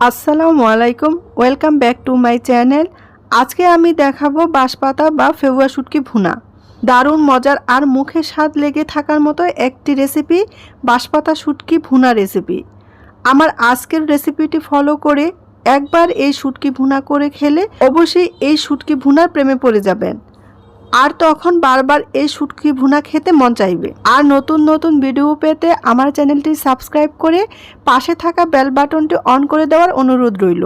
আসসালামু আলাইকুম, welcome back to my channel. আজকে আমি দেখাবো বাঁশপাতা বা ফেউয়া শুটকি ভুনা। দারুণ মজার আর মুখে স্বাদ লেগে থাকার মতো একটি রেসিপি, বাঁশপাতা শুটকি ভুনা রেসিপি। আমার আজকের রেসিপিটি ফলো করে একবার এই শুটকি ভুনা করে খেলে অবশ্যই এই শুটকি ভুনার প্রেমে পড়ে যাবেন। আর তখন বারবার এই শুটকি ভুনা খেতে মন চাইবে। আর নতুন নতুন ভিডিও পেতে আমার চ্যানেলটি সাবস্ক্রাইব করে পাশে থাকা বেল বাটনটি অন করে দেওয়ার অনুরোধ রইল।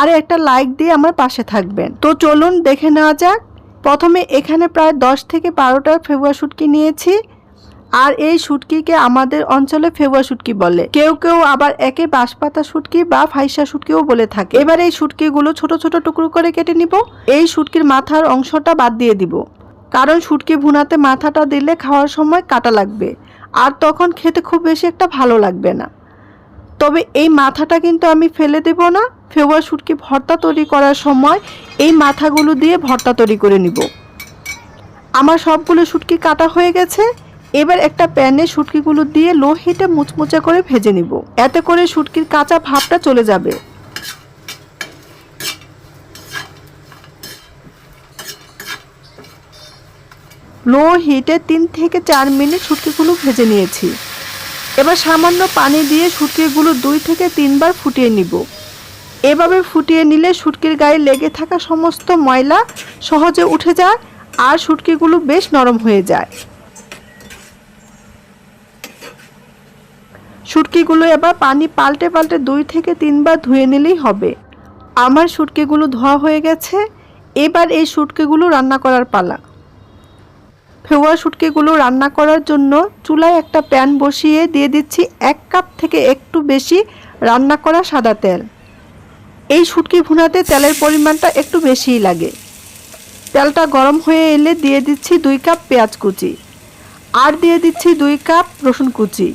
আর একটা লাইক দিয়ে আমার পাশে থাকবেন। তো চলুন দেখে নেওয়া যাক। প্রথমে এখানে প্রায় দশ থেকে বারোটা ফেবুয়া শুটকি নিয়েছি। আর এই শুটকিকে আমাদের অঞ্চলে ফেবুয়া শুটকি বলে। কেউ কেউ আবার একে বাঁশপাতা শুটকি বা ফাইসা শুটকিও বলে থাকে। এবার এই শুটকিগুলো ছোট ছোট টুকরো করে কেটে নিব। এই শুটকির মাথার অংশটা বাদ দিয়ে দিব। কারণ শুটকি ভুনাতে মাথাটা দিলে খাওয়ার সময় কাটা লাগবে। আর তখন খেতে খুব বেশি একটা ভালো লাগবে না। তবে এই মাথাটা কিন্তু আমি ফেলে দেব না। ফেওয়া শুটকি ভর্তা তৈরি করার সময় এই মাথাগুলো দিয়ে ভর্তা তৈরি করে নিব। আমার সবগুলো শুটকি কাটা হয়ে গেছে। এবার একটা প্যানে শুটকিগুলো দিয়ে লো হিটে মুচমুচে করে ভেজে নিব। এতে করে শুটকির কাঁচা ভাবটা চলে যাবে। লো হিটে তিন থেকে চার মিনিট শুটকিগুলো ভেজে নিয়েছি। এবার সামান্য পানি দিয়ে শুটকিগুলো দুই থেকে তিনবার ফুটিয়ে নিব। এভাবে ফুটিয়ে নিলে শুটকির গায়ে লেগে থাকা সমস্ত ময়লা সহজে উঠে যায় আর শুটকিগুলো বেশ নরম হয়ে যায়। শুটকিগুলো এবার পানি পাল্টে পাল্টে দুই থেকে তিনবার ধুয়ে নিলেই হবে। আমার শুটকিগুলো ধোয়া হয়ে গেছে, এবার এই শুটকিগুলো রান্না করার পালা। ফেওয়া শুটকিগুলো রান্না করার জন্য চুলায় একটা প্যান বসিয়ে দিয়ে দিচ্ছি এক কাপ থেকে একটু বেশি রান্না করা সাদা তেল। এই শুটকি ভুনাতে তেলের পরিমাণটা একটু বেশিই লাগে। তেলটা গরম হয়ে এলে দিয়ে দিচ্ছি দুই কাপ পেঁয়াজ কুচি। আর দিয়ে দিচ্ছি দুই কাপ রসুন কুচি।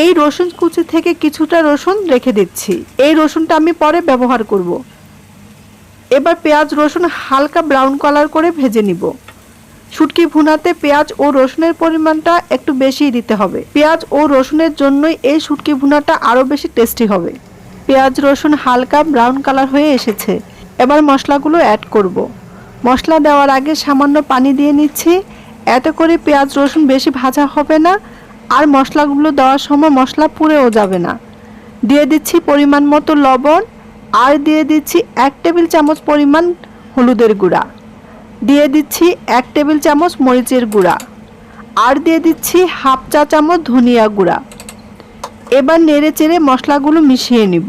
এই রসুন কুচি থেকে কিছুটা রসুন রেখে দিচ্ছি। এই রসুনটা আমি পরে ব্যবহার করব। এবার পেঁয়াজ রসুন হালকা ব্রাউন কালার করে ভেজে নিব। শুটকি ভুনাতে পেঁয়াজ ও রসুনের পরিমাণটা একটু বেশিই দিতে হবে। পেঁয়াজ ও রসুনের জন্যই এই শুটকি ভুনাটা আরও বেশি টেস্টি হবে। পেঁয়াজ রসুন হালকা ব্রাউন কালার হয়ে এসেছে। এবার মশলাগুলো অ্যাড করব। মশলা দেওয়ার আগে সামান্য পানি দিয়ে নিচ্ছি। এতে করে পেঁয়াজ রসুন বেশি ভাজা হবে না। আর মশলাগুলো দেওয়ার সময় মশলা পুড়েও যাবে না। দিয়ে দিচ্ছি পরিমাণ মতো লবণ আর দিয়ে দিচ্ছি এক টেবিল চামচ পরিমাণ হলুদের গুঁড়া। দিয়ে দিচ্ছি এক টেবিল চামচ মরিচের গুঁড়া আর দিয়ে দিচ্ছি হাফ চা চামচ ধনিয়া গুঁড়া। এবার নেড়ে চেড়ে মশলাগুলো মিশিয়ে নিব।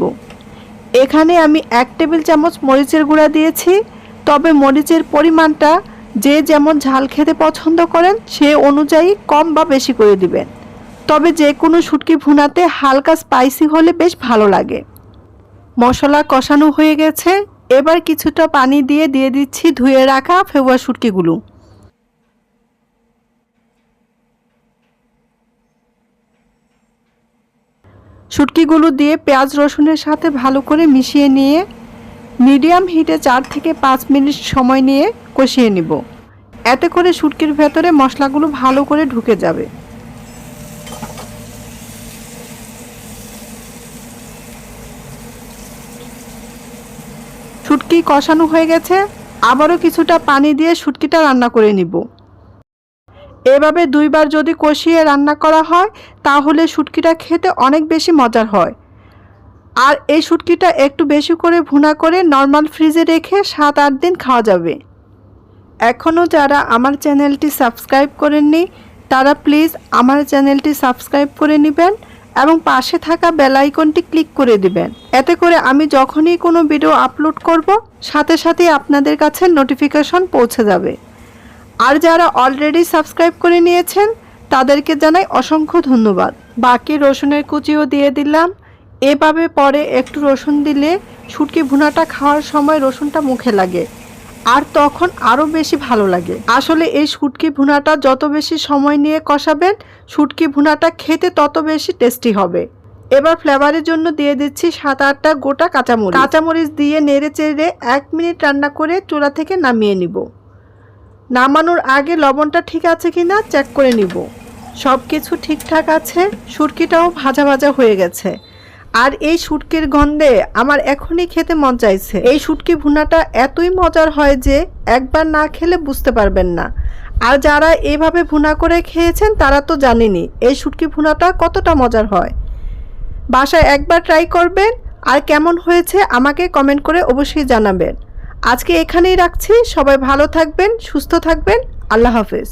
এখানে আমি এক টেবিল চামচ মরিচের গুঁড়া দিয়েছি, তবে মরিচের পরিমাণটা যে যেমন ঝাল খেতে পছন্দ করেন সে অনুযায়ী কম বা বেশি করে দিবেন। তবে যে কোনো শুটকি ভুনাতে হালকা স্পাইসি হলে বেশ ভালো লাগে। মশলা কষানো হয়ে গেছে। এবার কিছুটা পানি দিয়ে দিয়ে দিচ্ছি ধুয়ে রাখা ফেউয়া শুটকিগুলো। শুটকিগুলো দিয়ে পেঁয়াজ রসুনের সাথে ভালো করে মিশিয়ে নিয়ে মিডিয়াম হিটে চার থেকে পাঁচ মিনিট সময় নিয়ে কষিয়ে নিব। এতে করে শুটকির ভেতরে মশলাগুলো ভালো করে ঢুকে যাবে। শুটকি কষানো হয়ে গেছে, আবারও কিছুটা পানি দিয়ে শুটকিটা রান্না করে নিব। এভাবে দুইবার যদি কষিয়ে রান্না করা হয়, তাহলে শুটকিটা খেতে অনেক বেশি মজার হয়। আর এই শুটকিটা একটু বেশি করে ভুনা করে নর্মাল ফ্রিজে রেখে সাত আট দিন খাওয়া যাবে। এখনও যারা আমার চ্যানেলটি সাবস্ক্রাইব করেননি, তারা প্লিজ আমার চ্যানেলটি সাবস্ক্রাইব করে নেবেন। এবং পাশে থাকা বেল আইকনটি ক্লিক করে দিবেন। এতে করে আমি যখনই কোনো ভিডিও আপলোড করব, সাথে সাথে আপনাদের কাছে নোটিফিকেশন পৌঁছে যাবে। আর যারা অলরেডি সাবস্ক্রাইব করে নিয়েছেন, তাদেরকে জানাই অসংখ্য ধন্যবাদ। বাকি রসুনের কুচিও দিয়ে দিলাম। এভাবে পরে একটু রসুন দিলে শুটকি ভুনাটা খাওয়ার সময় রসুনটা মুখে লাগে। আর তখন আরও বেশি ভালো লাগে। আসলে এই শুটকি ভুনাটা যত বেশি সময় নিয়ে কষাবেন, শুটকি ভুনাটা খেতে তত বেশি টেস্টি হবে। এবার ফ্লেভারের জন্য দিয়ে দিচ্ছি সাত আটটা গোটা কাঁচামরিচ। কাঁচামরিচ দিয়ে নেড়ে চেড়ে এক মিনিট রান্না করে চুলা থেকে নামিয়ে নিব। নামানোর আগে লবণটা ঠিক আছে কি না চেক করে নিব। সব কিছু ঠিকঠাক আছে সুরকিটাও ভাজা ভাজা হয়ে গেছে। আর এই শুটকির গন্ধে আমার এখনই খেতে মন চাইছে। এই শুটকি ভুনাটা এতই মজার হয় যে একবার না খেলে বুঝতে পারবেন না। আর যারা এভাবে ভুনা করে খেয়েছেন তারা তো জানেনি এই শুটকি ভুনাটা কতটা মজার হয়। বাসায় একবার ট্রাই করবেন আর কেমন হয়েছে আমাকে কমেন্ট করে অবশ্যই জানাবেন। আজকে এখানেই রাখছি। সবাই ভালো থাকবেন, সুস্থ থাকবেন। আল্লাহ হাফেজ।